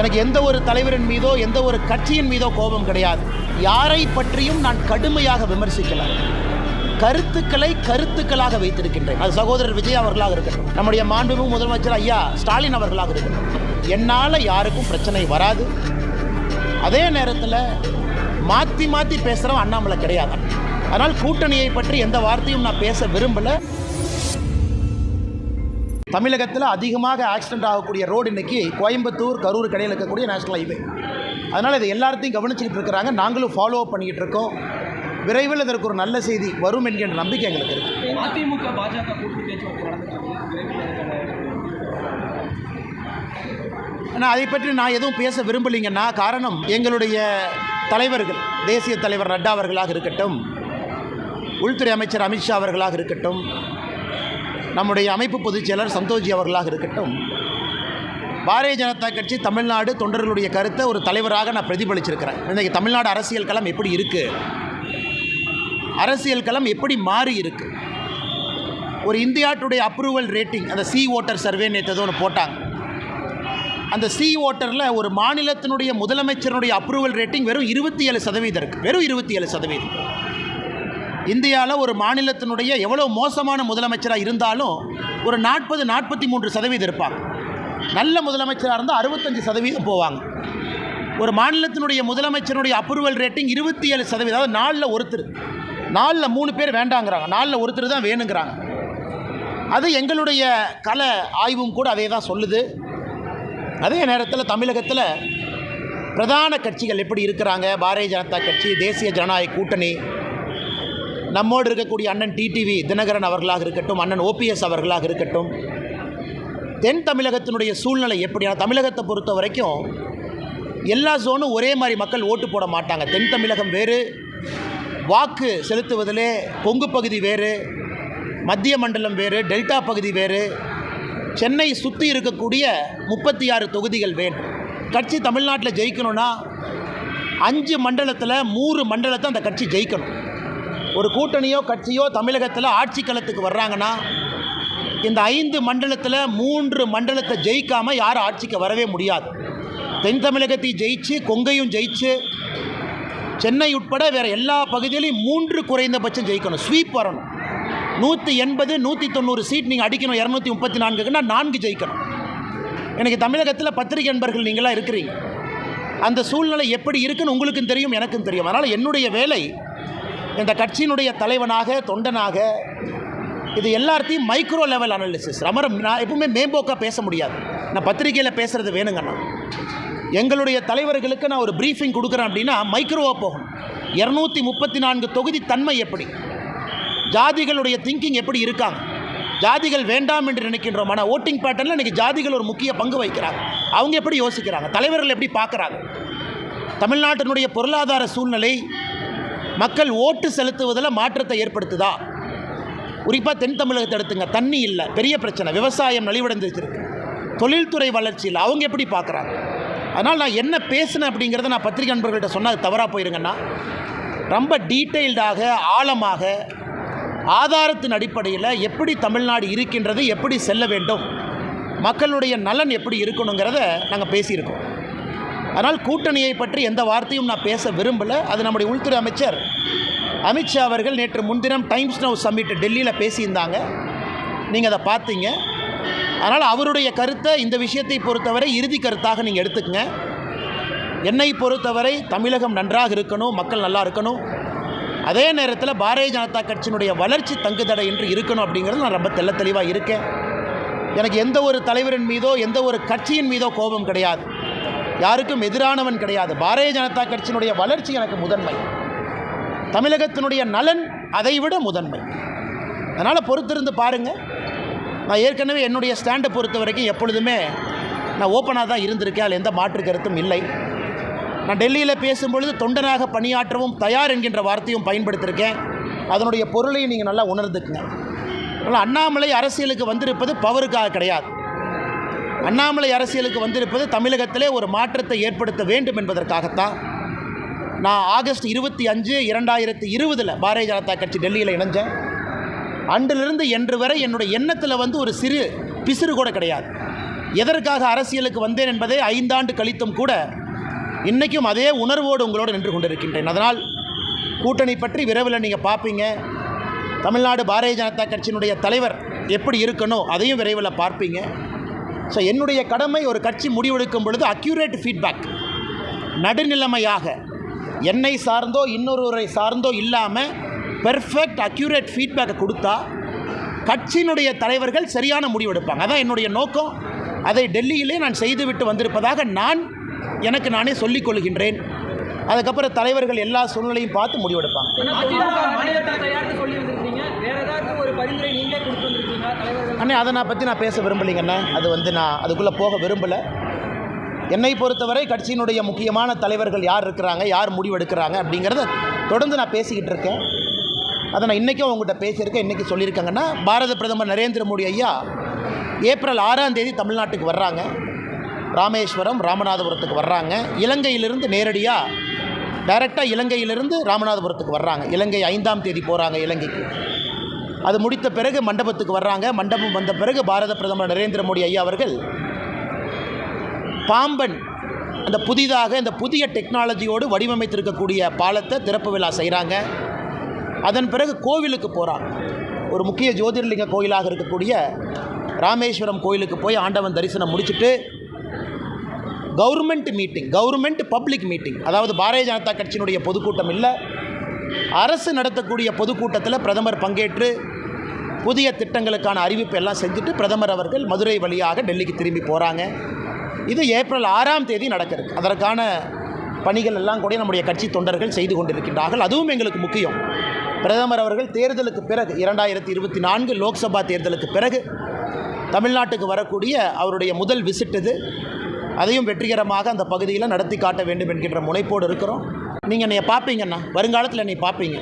எனக்கு எந்த ஒரு தலைவரின் மீதோ எந்த ஒரு கட்சியின் மீதோ கோபம் கிடையாது. யாரை பற்றியும் நான் கடுமையாக விமர்சிக்கல. கருத்துக்களை கருத்துக்களாக வைத்திருக்கின்றேன். அது சகோதரர் விஜய் அவர்களாக இருக்கட்டும். நம்முடைய மாண்புமிகு முதலமைச்சர் ஐயா ஸ்டாலின் அவர்களாக இருக்கட்டும். என்னால் யாருக்கும் பிரச்சனை வராது. அதே நேரத்தில் மாற்றி மாற்றி பேசுகிறவன் அண்ணாமலை கிடையாது. அதனால் கூட்டணியை பற்றி எந்த வார்த்தையும் நான் பேச விரும்பலை. தமிழகத்தில் அதிகமாக ஆக்சிடென்ட் ஆகக்கூடிய ரோடு இன்னைக்கு கோயம்புத்தூர் கரூர் கடையில் இருக்கக்கூடிய நேஷனல் ஹைவே அதனால் இதை எல்லாத்தையும் கவனிச்சுக்கிட்டு இருக்கிறாங்க. நாங்களும் ஃபாலோ அப் பண்ணிக்கிட்டு இருக்கோம். விரைவில் இதற்கு ஒரு நல்ல செய்தி வரும் என்கின்ற நம்பிக்கை எங்களுக்கு இருக்குது அதிமுக பாஜக ஆனால் அதை பற்றி நான் எதுவும் பேச விரும்பலைங்கன்னா காரணம் எங்களுடைய தலைவர்கள் தேசிய தலைவர் நட்டா அவர்களாக இருக்கட்டும் உள்துறை அமைச்சர் அமித்ஷா அவர்களாக இருக்கட்டும் நம்முடைய அமைப்பு பொதுச் செயலர் சந்தோஷ்ஜி அவர்களாக இருக்கட்டும் பாரதிய ஜனதா கட்சி தமிழ்நாடு தொண்டர்களுடைய கருத்தை ஒரு தலைவராக நான் பிரதிபலிச்சிருக்கிறேன். இன்றைக்கி தமிழ்நாடு அரசியல் களம் எப்படி இருக்குது அரசியல் களம் எப்படி மாறி இருக்கு? ஒரு இந்தியா டுடே அப்ரூவல் ரேட்டிங் அந்த சி ஓட்டர் சர்வே நேற்று ஒன்று போட்டாங்க. அந்த சி ஓட்டரில் ஒரு மாநிலத்தினுடைய முதலமைச்சருடைய அப்ரூவல் ரேட்டிங் வெறும் இருபத்தி ஏழு சதவீதம் இருக்குது வெறும் இருபத்தி ஏழு சதவீதம். இந்தியாவில் ஒரு மாநிலத்தினுடைய எவ்வளோ மோசமான முதலமைச்சராக இருந்தாலும் ஒரு நாற்பது நாற்பத்தி மூன்று சதவீதம் இருப்பாங்க. நல்ல முதலமைச்சராக இருந்தால் அறுபத்தஞ்சு சதவீதம் போவாங்க. ஒரு மாநிலத்தினுடைய முதலமைச்சருடைய அப்ரூவல் ரேட்டிங் இருபத்தி ஏழு சதவீதம். அதாவது நாலில் ஒருத்தர். நாலில் மூணு பேர் வேண்டாங்கிறாங்க. நாலில் ஒருத்தர் தான் வேணுங்கிறாங்க. அது எங்களுடைய கல ஆய்வும் கூட அதே தான் சொல்லுது. அதே நேரத்தில் தமிழகத்தில் பிரதான கட்சிகள் எப்படி இருக்கிறாங்க? பாரதிய ஜனதா கட்சி தேசிய ஜனநாயக கூட்டணி நம்மோடு இருக்கக்கூடிய அண்ணன் டிடிவி தினகரன் அவர்களாக இருக்கட்டும் அண்ணன் ஓபிஎஸ் அவர்களாக இருக்கட்டும் தென் தமிழகத்தினுடைய சூழ்நிலை எப்படின்னா தமிழகத்தை பொறுத்த வரைக்கும் எல்லா ஜோனும் ஒரே மாதிரி மக்கள் ஓட்டு போட மாட்டாங்க. தென் தமிழகம் வேறு வாக்கு செலுத்துவதிலே கொங்கு பகுதி வேறு மத்திய மண்டலம் வேறு டெல்டா பகுதி வேறு சென்னை சுற்றி இருக்கக்கூடிய முப்பத்தி ஆறு தொகுதிகள் வேணும் கட்சி தமிழ்நாட்டில் ஜெயிக்கணும்னா அஞ்சு மண்டலத்தில் மூணு மண்டலத்தை அந்த கட்சி ஜெயிக்கணும். ஒரு கூட்டணியோ கட்சியோ தமிழகத்தில் ஆட்சி களத்துக்கு வர்றாங்கன்னா இந்த ஐந்து மண்டலத்தில் மூன்று மண்டலத்தை ஜெயிக்காமல் யாரும் ஆட்சிக்கு வரவே முடியாது. தென் தமிழகத்தையும் ஜெயிச்சு கொங்கையும் ஜெயிச்சு சென்னை உட்பட வேறு எல்லா பகுதியிலையும் மூன்று குறைந்தபட்சம் ஜெயிக்கணும். ஸ்வீப் வரணும். நூற்றி எண்பது நூற்றி தொண்ணூறு சீட் நீங்கள் அடிக்கணும் இரநூத்தி முப்பத்தி நான்குக்குன்னா நான்கு ஜெயிக்கணும். எனக்கு தமிழகத்தில் பத்திரிகை நண்பர்கள் நீங்களாம் இருக்கிறீங்க. அந்த சூழ்நிலை எப்படி இருக்குன்னு உங்களுக்கும் தெரியும் எனக்கும் தெரியும். அதனால் என்னுடைய வேலை இந்த கட்சியினுடைய தலைவனாக தொண்டனாக இது எல்லாத்தையும் மைக்ரோ லெவல் அனாலிசிஸ் ரொம்ப நான் எப்பவுமே மேம்போக்காக பேச முடியாது. நான் பத்திரிகையில் பேசுகிறது வேணுங்கண்ணா. எங்களுடைய தலைவர்களுக்கு நான் ஒரு ப்ரீஃபிங் கொடுக்குறேன் அப்படின்னா மைக்ரோவாக போகணும். இரநூத்தி முப்பத்தி நான்கு தொகுதி தன்மை எப்படி? ஜாதிகளுடைய திங்கிங் எப்படி இருக்காங்க? ஜாதிகள் வேண்டாம் என்று நினைக்கின்றோம் ஆனால் ஓட்டிங் பேட்டர்னில் இன்றைக்கி ஜாதிகள் ஒரு முக்கிய பங்கு வகிக்கிறாங்க. அவங்க எப்படி யோசிக்கிறாங்க? தலைவர்கள் எப்படி பார்க்குறாங்க? தமிழ்நாட்டினுடைய பொருளாதார சூழ்நிலை மக்கள் ஓட்டு செலுத்துவதில் மாற்றத்தை ஏற்படுத்துதா? குறிப்பாக தென் தமிழகத்தை எடுத்துங்க. தண்ணி இல்லை பெரிய பிரச்சனை. விவசாயம் நலிவடைந்துச்சிருக்கு தொழில்துறை வளர்ச்சியில் அவங்க எப்படி பார்க்குறாங்க அதனால் நான் என்ன பேசினேன் அப்படிங்கிறத நான் பத்திரிகை நண்பர்கள்ட்ட சொன்னால் அது தவறாக போயிருங்கன்னா ரொம்ப டீட்டெயில்டாக ஆழமாக ஆதாரத்தின் அடிப்படையில் எப்படி தமிழ்நாடு இருக்கின்றது எப்படி செல்ல வேண்டும் மக்களுடைய நலன் எப்படி இருக்கணுங்கிறத நாங்கள் பேசியிருக்கோம். அதனால் கூட்டணியை பற்றி எந்த வார்த்தையும் நான் பேச விரும்பலை. அது நம்முடைய உள்துறை அமைச்சர் அமித்ஷா அவர்கள் நேற்று முன்தினம் டைம்ஸ் நவ் சம்மிட் டெல்லியில் பேசியிருந்தாங்க. நீங்கள் அதை பார்த்தீங்க. அதனால் அவருடைய கருத்தை இந்த விஷயத்தை பொறுத்தவரை இறுதி கருத்தாக நீங்கள் எடுத்துக்கங்க. என்னை பொறுத்தவரை தமிழகம் நன்றாக இருக்கணும் மக்கள் நல்லா இருக்கணும். அதே நேரத்தில் பாரதிய ஜனதா கட்சியினுடைய வளர்ச்சி தங்குதடை என்று இருக்கணும் அப்படிங்கிறது நான் ரொம்ப தெள்ள தெளிவாக இருக்கேன். எனக்கு எந்த ஒரு தலைவரின் மீதோ எந்த ஒரு கட்சியின் மீதோ கோபம் கிடையாது. யாருக்கும் எதிரானவன் கிடையாது. பாரதிய ஜனதா கட்சியினுடைய வளர்ச்சி எனக்கு முதன்மை. தமிழகத்தினுடைய நலன் அதைவிட முதன்மை. அதனால் பொறுத்திருந்து பாருங்கள் நான் ஏற்கனவே என்னுடைய ஸ்டாண்டை பொறுத்த வரைக்கும் எப்பொழுதுமே நான் ஓப்பனாக தான் இருந்திருக்கேன். அதில் எந்த மாற்று கருத்தும் இல்லை. நான் டெல்லியில் பேசும்பொழுது தொண்டனாக பணியாற்றவும் தயார் என்கின்ற வார்த்தையும் பயன்படுத்தியிருக்கேன் அதனுடைய பொருளையும் நீங்கள் நல்லா உணர்ந்துக்குங்க. அதனால் அண்ணாமலை அரசியலுக்கு வந்திருப்பது பவருக்காக கிடையாது. அண்ணாமலை அரசியலுக்கு வந்திருப்பது தமிழகத்திலே ஒரு மாற்றத்தை ஏற்படுத்த வேண்டும் என்பதற்காகத்தான். நான் ஆகஸ்ட் இருபத்தி அஞ்சு இரண்டாயிரத்தி இருபதில் பாரதிய ஜனதா கட்சி டெல்லியில் இணைஞ்சேன். அன்றிலிருந்து என்று வரை என்னுடைய எண்ணத்தில் வந்து ஒரு சிறு பிசிறு கூட கிடையாது. எதற்காக அரசியலுக்கு வந்தேன் என்பதை ஐந்தாண்டு கழித்தும் கூட இன்றைக்கும் அதே உணர்வோடு உங்களோடு நின்று கொண்டிருக்கின்றேன். அதனால் கூட்டணி பற்றி விரைவில் நீங்கள் பார்ப்பீங்க. தமிழ்நாடு பாரதிய ஜனதா கட்சியினுடைய தலைவர் எப்படி இருக்கணும் அதையும் விரைவில் பார்ப்பீங்க. ஸோ என்னுடைய கடமை ஒரு கட்சி முடிவெடுக்கும் பொழுது அக்யூரேட் ஃபீட்பேக் நடுநிலைமையாக. என்னை சார்ந்தோ இன்னொருவரை சார்ந்தோ இல்லாமல் பெர்ஃபெக்ட் அக்யூரேட் ஃபீட்பேக்கை கொடுத்தா கட்சியினுடைய தலைவர்கள் சரியான முடிவெடுப்பாங்க. அதான் என்னுடைய நோக்கம். அதை டெல்லியிலே நான் செய்துவிட்டு வந்திருப்பதாக நான் எனக்கு நானே சொல்லிக் கொள்கின்றேன். அதுக்கப்புறம் தலைவர்கள் எல்லா சூழ்நிலையும் பார்த்து முடிவெடுப்பாங்க. அண்ணே அதை நான் பற்றி நான் பேச விரும்பலைங்கண்ணே. அது வந்து நான் அதுக்குள்ளே போக விரும்பலை. என்னை பொறுத்தவரை கட்சியினுடைய முக்கியமான தலைவர்கள் யார் இருக்கிறாங்க யார் முடிவெடுக்கிறாங்க அப்படிங்கிறத தொடர்ந்து நான் பேசிக்கிட்டு இருக்கேன். அதை நான் இன்றைக்கும் உங்கள்கிட்ட பேசியிருக்கேன் இன்றைக்கி சொல்லியிருக்காங்கன்னா பாரத பிரதமர் நரேந்திர மோடி ஐயா ஏப்ரல் ஆறாம் தேதி தமிழ்நாட்டுக்கு வர்றாங்க. ராமேஸ்வரம் ராமநாதபுரத்துக்கு வர்றாங்க. இலங்கையிலிருந்து நேரடியாக டைரெக்டாக இலங்கையிலிருந்து ராமநாதபுரத்துக்கு வர்றாங்க. இலங்கை ஐந்தாம் தேதி போகிறாங்க இலங்கைக்கு. அது முடித்த பிறகு மண்டபத்துக்கு வர்றாங்க. மண்டபம் வந்த பிறகு பாரத பிரதமர் நரேந்திர மோடி ஐயா அவர்கள் பாம்பன் அந்த புதிதாக இந்த புதிய டெக்னாலஜியோடு வடிவமைத்திருக்கக்கூடிய பாலத்தை திறப்பு விழா செய்கிறாங்க அதன் பிறகு கோவிலுக்கு போகிறாங்க ஒரு முக்கிய ஜோதிர்லிங்க கோயிலாக இருக்கக்கூடிய ராமேஸ்வரம் கோயிலுக்கு போய் ஆண்டவன் தரிசனம் முடிச்சுட்டு government meeting government public meeting அதாவது பாரதிய ஜனதா கட்சியினுடைய பொதுக்கூட்டம் இல்லை. அரசு நடத்தக்கூடிய பொதுக்கூட்டத்தில் பிரதமர் பங்கேற்று புதிய திட்டங்களுக்கான அறிவிப்பு எல்லாம் செஞ்சுட்டு பிரதமர் அவர்கள் மதுரை வழியாக டெல்லிக்கு திரும்பி போகிறாங்க இது ஏப்ரல் ஆறாம் தேதி நடக்கிறது அதற்கான பணிகள் எல்லாம் கூட நம்முடைய கட்சி தொண்டர்கள் செய்து கொண்டிருக்கின்றார்கள். அதுவும் எங்களுக்கு முக்கியம். பிரதமர் அவர்கள் தேர்தலுக்கு பிறகு இரண்டாயிரத்தி இருபத்தி நான்கு லோக்சபா தேர்தலுக்கு பிறகு தமிழ்நாட்டுக்கு வரக்கூடிய அவருடைய முதல் விசிட் இது. அதையும் வெற்றிகரமாக அந்த பகுதியில் நடத்தி காட்ட வேண்டும் என்கின்ற முனைப்போடு இருக்கிறோம். நீங்கள் என்னை பார்ப்பீங்கண்ணா வருங்காலத்தில் நீ பார்ப்பீங்க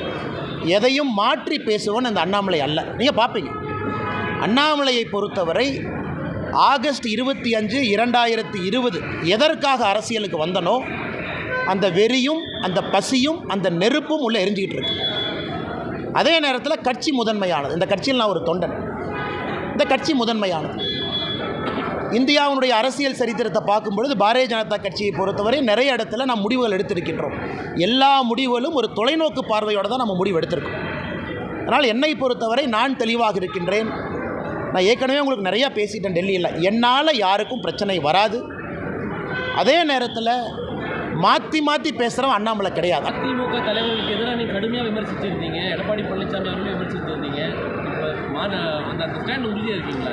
எதையும் மாற்றி பேசுவோன்னு அந்த அண்ணாமலை அல்ல. நீங்கள் பார்ப்பீங்க அண்ணாமலையை பொறுத்தவரை ஆகஸ்ட் இருபத்தி அஞ்சு இரண்டாயிரத்தி இருபது எதற்காக அரசியலுக்கு வந்தனோ அந்த வெறியும் அந்த பசியும் அந்த நெருப்பும் உள்ளே எரிஞ்சிக்கிட்டு இருக்கு. அதே நேரத்தில் கட்சி முதன்மையானது. இந்த கட்சியில் நான் ஒரு தொண்டன். இந்த கட்சி முதன்மையானது. இந்தியாவினுடைய அரசியல் சரித்திரத்தை பார்க்கும்பொழுது பாரதிய ஜனதா கட்சியை பொறுத்தவரை நிறைய இடத்துல நாம் முடிவுகள் எடுத்திருக்கின்றோம். எல்லா முடிவுகளும் ஒரு தொலைநோக்கு பார்வையோடு தான் நம்ம முடிவு எடுத்திருக்கோம். அதனால் என்னை பொறுத்தவரை நான் தெளிவாக இருக்கின்றேன். நான் ஏற்கனவே உங்களுக்கு நிறையா பேசிட்டேன் டெல்லியில். என்னால் யாருக்கும் பிரச்சனை வராது. அதே நேரத்தில் மாற்றி மாற்றி பேசுகிறவன் அண்ணாமலை கிடையாது. அதிமுக தலைவர்களுக்கு எதிராக கடுமையாக விமர்சிச்சிருந்தீங்க. எடப்பாடி பழனிசாமி அவர்களையும் விமர்சிச்சிருந்தீங்க.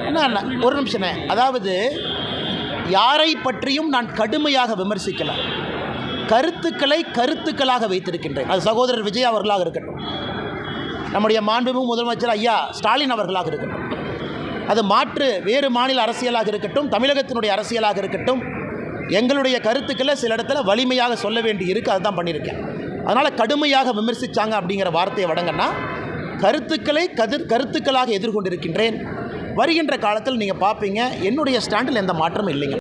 என்ன ஒரு நிமிஷம் அதாவது யாரை பற்றியும் நான் கடுமையாக விமர்சிக்கலாம் கருத்துக்களை கருத்துக்களாக வைத்திருக்கின்றேன். அது சகோதரர் விஜய் அவர்களாக இருக்கட்டும். நம்முடைய மாண்புமிகு முதலமைச்சர் ஐயா ஸ்டாலின் அவர்களாக இருக்கட்டும். அது மாற்று வேறு மாநில அரசியலாக இருக்கட்டும் தமிழகத்தினுடைய அரசியலாக இருக்கட்டும் எங்களுடைய கருத்துக்களை சில இடத்துல வலிமையாக சொல்ல வேண்டி இருக்குது அதுதான் பண்ணியிருக்கேன். அதனால் கடுமையாக விமர்சித்தாங்க அப்படிங்கிற வார்த்தையை வடங்கன்னா கருத்துக்களை கதிர் கருத்துக்களாக எதிர்கொண்டிருக்கின்றேன். வருகின்ற காலத்தில் நீங்கள் பார்ப்பீங்க என்னுடைய ஸ்டாண்டில் எந்த மாற்றமும் இல்லைங்க.